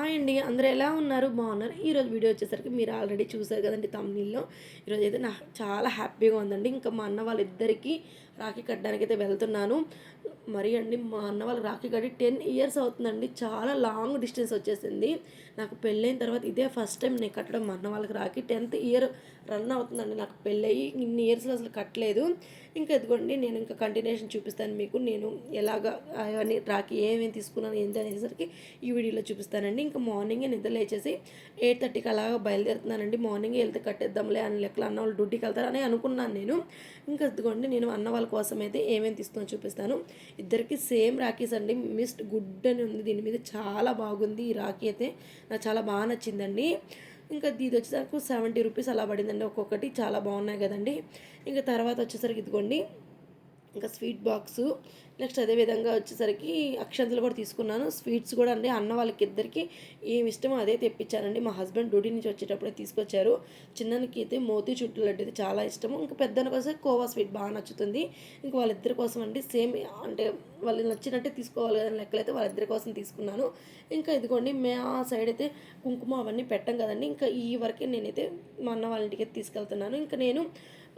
Hi అండి అందరూ ఎలా ఉన్నారు? బాగున్నారు? ఈరోజు వీడియో వచ్చేసరికి మీరు ఆల్రెడీ చూసారు కదండి తమిళ్ళో ఈరోజు అయితే నాకు చాలా హ్యాపీగా ఉందండి. ఇంకా మా అన్న వాళ్ళిద్దరికీ రాఖీ కట్టడానికి అయితే వెళ్తున్నాను. మరి అండి మా అన్న వాళ్ళకి రాఖీ కట్టి టెన్ ఇయర్స్ అవుతుందండి. చాలా లాంగ్ డిస్టెన్స్ వచ్చేసింది. నాకు పెళ్ళైన తర్వాత ఇదే ఫస్ట్ టైం నేను కట్టడం. మా అన్న వాళ్ళకి రాఖీ టెన్త్ ఇయర్ రన్ అవుతుందండి. నాకు పెళ్ళయి ఇన్ని ఇయర్స్లో అసలు కట్టలేదు. ఇంకా ఎదుగుండి నేను ఇంకా కంటిన్యూషన్ చూపిస్తాను మీకు. నేను ఎలాగ అవన్నీ రాఖీ ఏమేమి తీసుకున్నాను ఏంటి అనేసరికి ఈ వీడియోలో చూపిస్తానండి. ఇంకా మార్నింగే నిద్ర లేచేసి ఎయిట్ థర్టీకి అలాగా బయలుదేరుతున్నానండి. మార్నింగ్ వెళ్తే కట్టేద్దాంలే అని లెక్కలు అన్న వాళ్ళు డ్యూటీకి వెళ్తారని అనుకున్నాను నేను. ఇంకా ఎదుగుండి నేను అన్న వాళ్ళకి కోసం అయితే ఏమేమి తీస్తుందో చూపిస్తాను. ఇద్దరికి సేమ్ రాఖీస్ అండి. మిస్ట్ గుడ్ అని ఉంది. దీని మీద చాలా బాగుంది ఈ రాఖీ అయితే. నాకు చాలా బాగా నచ్చిందండి. ఇంకా ఇది వచ్చేసరికి సెవెంటీ రూపీస్ అలా పడిందండి. ఒక్కొక్కటి చాలా బాగున్నాయి కదండి. ఇంకా తర్వాత వచ్చేసరికి ఇదిగోండి. ఇంకా స్వీట్ బాక్సు. నెక్స్ట్ అదేవిధంగా వచ్చేసరికి అక్షంతలు కూడా తీసుకున్నాను. స్వీట్స్ కూడా అండి. అన్న వాళ్ళకి ఇద్దరికి ఏమి ఇష్టమో అదే తెప్పించానండి. మా హస్బెండ్ డ్యూటీ నుంచి వచ్చేటప్పుడే తీసుకొచ్చారు. చిన్నకి అయితే మోతీ చుట్టూ లడ్డు అయితే చాలా ఇష్టము. ఇంకా పెద్దన కోసం కోవా స్వీట్ బాగా నచ్చుతుంది. ఇంకా వాళ్ళిద్దరి కోసం అండి సేమ్ అంటే వాళ్ళు నచ్చినట్టే తీసుకోవాలి కదా లెక్కలైతే వాళ్ళిద్దరి కోసం తీసుకున్నాను. ఇంకా ఇదిగోండి మే ఆ సైడ్ అయితే కుంకుమ అవన్నీ పెట్టం కదండి. ఇంకా ఈ వరకే నేనైతే మా అన్న వాళ్ళ ఇంటికి తీసుకెళ్తున్నాను. ఇంకా నేను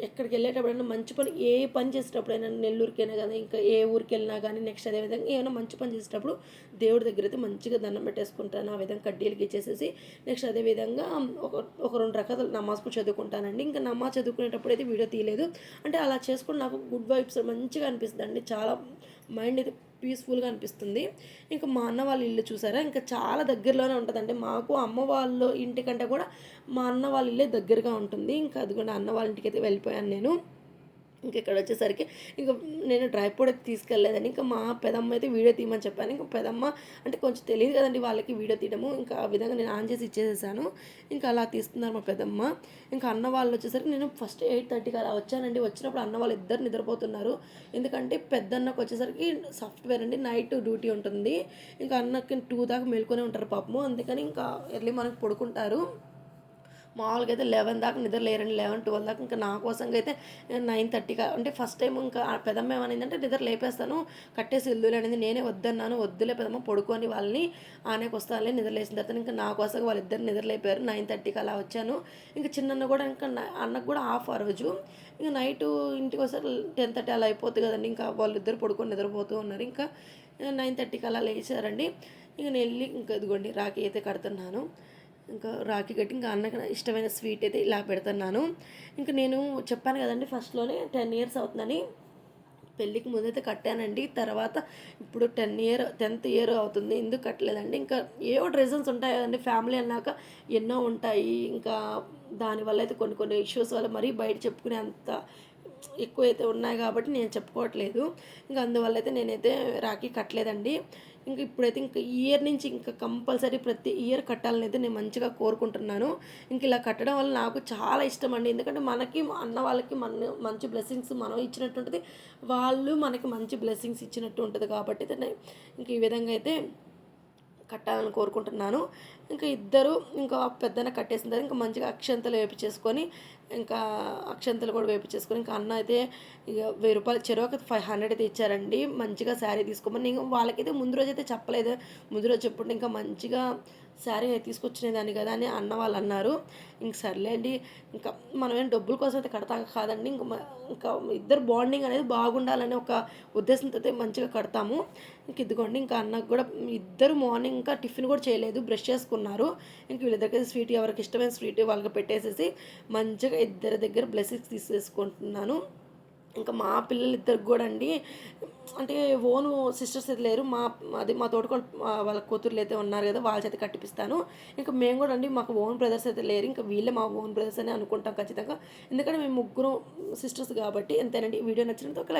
ఎక్కడికి వెళ్ళేటప్పుడైనా మంచి పని ఏ పని చేసేటప్పుడైనా నెల్లూరుకైనా కానీ ఇంకా ఏ ఊరికి వెళ్ళినా కానీ నెక్స్ట్ అదే విధంగా ఏమైనా మంచి పని చేసేటప్పుడు దేవుడి దగ్గర అయితే మంచిగా దండం పెట్టేసుకుంటాను. ఆ విధంగా కడ్డీలకి ఇచ్చేసేసి నెక్స్ట్ అదే విధంగా ఒక ఒక రెండు రకాల నమాజ్ కూడా చదువుకుంటానండి. ఇంకా నమాజ్ చదువుకునేటప్పుడు అయితే వీడియో తీయలేదు. అంటే అలా చేసుకుని నాకు గుడ్ వైబ్స్ మంచిగా అనిపిస్తుంది అండి చాలా మైండ్ అయితే పీస్ఫుల్గా అనిపిస్తుంది. ఇంకా మా అన్న వాళ్ళ ఇల్లు చూసారా? ఇంకా చాలా దగ్గరలోనే ఉంటుందండి. మాకు అమ్మ వాళ్ళ ఇంటికంటే కూడా మా అన్న వాళ్ళ ఇల్లే దగ్గరగా ఉంటుంది. ఇంకా అది కూడా అన్న వాళ్ళ ఇంటికి అయితే వెళ్ళిపోయాను నేను. ఇంక ఇక్కడ వచ్చేసరికి ఇంకా నేను డ్రై ఫ్రూట్ అయితే తీసుకెళ్ళలేదని ఇంకా మా పెదమ్మ అయితే వీడియో తీయమని చెప్పాను. ఇంకా పెదమ్మ అంటే కొంచెం తెలియదు కదండి వాళ్ళకి వీడియో తీయడము. ఇంకా ఆ విధంగా నేను ఆన్ చేసి ఇచ్చేసేసాను. ఇంకా అలా తీస్తున్నారు మా పెదమ్మ. ఇంకా అన్న వాళ్ళు వచ్చేసరికి నేను ఫస్ట్ ఎయిట్ థర్టీకి అలా వచ్చానండి. వచ్చినప్పుడు అన్న వాళ్ళు ఇద్దరు నిద్రపోతున్నారు. ఎందుకంటే పెద్దన్నకు వచ్చేసరికి సాఫ్ట్వేర్ అండి నైట్ డ్యూటీ ఉంటుంది. ఇంకా అన్నకి టూ దాకా మేల్కొనే ఉంటారు పాపము. అందుకని ఇంకా ఎర్లీ మనకు పడుకుంటారు. మామూలుగా అయితే లెవెన్ దాకా నిద్ర లేరండి. లెవెన్ ట్వెల్వ్ దాకా ఇంకా నా కోసంగా అయితే నైన్ థర్టీగా అంటే ఫస్ట్ టైం ఇంకా పెదమ్మ ఏమనిందంటే నిద్ర లేపేస్తాను కట్టేసి ఇల్లు అనేది నేనే వద్దన్నాను వద్దులే పెదమ్మ పడుకొని వాళ్ళని ఆనేకి వస్తానులే నిద్ర లేచిన తర్వాత ఇంకా నా కోసం వాళ్ళిద్దరు నిద్ర లేపారు. నైన్ థర్టీకి అలా వచ్చాను. ఇంకా చిన్న కూడా ఇంకా అన్నకు కూడా ఆఫ్ ఆ రోజు. ఇంకా నైట్ ఇంటికి వస్తే టెన్ థర్టీ అలా అయిపోతుంది కదండి. ఇంకా వాళ్ళిద్దరు పడుకొని నిద్రపోతూ ఉన్నారు. ఇంకా నైన్ థర్టీకి అలా లేచారండి. ఇంక నేను వెళ్ళి ఇంకా ఇదిగోండి రాఖీ అయితే కడుతున్నాను. ఇంకా రాఖీ కట్టి ఇంకా అన్నకి ఇష్టమైన స్వీట్ అయితే ఇలా పెడుతున్నాను. ఇంకా నేను చెప్పాను కదండి ఫస్ట్లోనే టెన్ ఇయర్స్ అవుతుందని. పెళ్ళికి ముందైతే కట్టానండి తర్వాత ఇప్పుడు టెన్ ఇయర్ టెన్త్ ఇయర్ అవుతుంది ఎందుకు కట్టలేదండి. ఇంకా ఏవో రీజన్స్ ఉంటాయి కదండి ఫ్యామిలీ అన్నాక ఎన్నో ఉంటాయి. ఇంకా దానివల్ల అయితే కొన్ని కొన్ని ఇష్యూస్ వల్ల మరీ బయట చెప్పుకునే అంత ఎక్కువ అయితే ఉన్నాయి కాబట్టి నేను చెప్పుకోవట్లేదు. ఇంకా అందువల్ల అయితే నేనైతే రాఖీ కట్టలేదండి. ఇంకా ఇప్పుడైతే ఇంకా ఇయర్ నుంచి ఇంకా కంపల్సరీ ప్రతి ఇయర్ కట్టాలని అయితే నేను మంచిగా కోరుకుంటున్నాను. ఇంక ఇలా కట్టడం వల్ల నాకు చాలా ఇష్టం అండి ఎందుకంటే మనకి అన్న వాళ్ళకి మన మంచి బ్లెస్సింగ్స్ మనం ఇచ్చినట్టు ఉంటుంది వాళ్ళు మనకి మంచి బ్లెస్సింగ్స్ ఇచ్చినట్టు ఉంటుంది కాబట్టి ఇంక ఈ విధంగా అయితే కట్టాలని కోరుకుంటున్నాను. ఇంకా ఇద్దరు ఇంకా పెద్దన కట్టేసిన తర్వాత ఇంకా మంచిగా అక్షంతలు వేపించేసుకొని ఇంకా అక్షంతలు కూడా వేపించేసుకొని ఇంకా అన్న అయితే ఇక వెయ్యి రూపాయలు చెరువు ఫైవ్ హండ్రెడ్ అయితే ఇచ్చారండి. మంచిగా శారీ తీసుకోమని నేను వాళ్ళకైతే ముందు రోజు అయితే చెప్పలేదు. ముందు రోజు చెప్పుంటే ఇంకా మంచిగా శారీ తీసుకొచ్చినేదాన్ని కదా అని అన్న వాళ్ళు అన్నారు. ఇంక సర్లేండి ఇంకా మనం ఏం డబ్బుల కోసం అయితే కడతాం కాదండి ఇంకా ఇంకా ఇద్దరు బాండింగ్ అనేది బాగుండాలనే ఒక ఉద్దేశంతో అయితే మంచిగా కడతాము. ఇంక ఇదిగోండి ఇంకా అన్నకు కూడా ఇద్దరు మార్నింగ్ ఇంకా టిఫిన్ కూడా చేయలేదు బ్రష్ చేసుకున్నారు. ఇంక వీళ్ళ దగ్గర స్వీట్ ఎవరికి ఇష్టమైన స్వీట్ వాళ్ళకి పెట్టేసేసి మంచిగా ఇద్దరి దగ్గర బ్లెస్సింగ్స్ తీసేసుకుంటున్నాను. ఇంకా మా పిల్లలు ఇద్దరికి కూడా అండి అంటే ఓను సిస్టర్స్ అయితే లేరు మా అది మా తోటకోళ్ళు వాళ్ళ కూతుర్లు అయితే ఉన్నారు కదా వాళ్ళ చేత కట్టిపిస్తాను. ఇంకా మేము కూడా అండి మాకు ఓన్ బ్రదర్స్ అయితే లేరు ఇంకా వీళ్ళే మా ఓన్ బ్రదర్స్ అని అనుకుంటాం ఖచ్చితంగా. ఎందుకంటే మేము ముగ్గురు సిస్టర్స్ కాబట్టి ఎంతేనండి వీడియో నచ్చినంత ఒక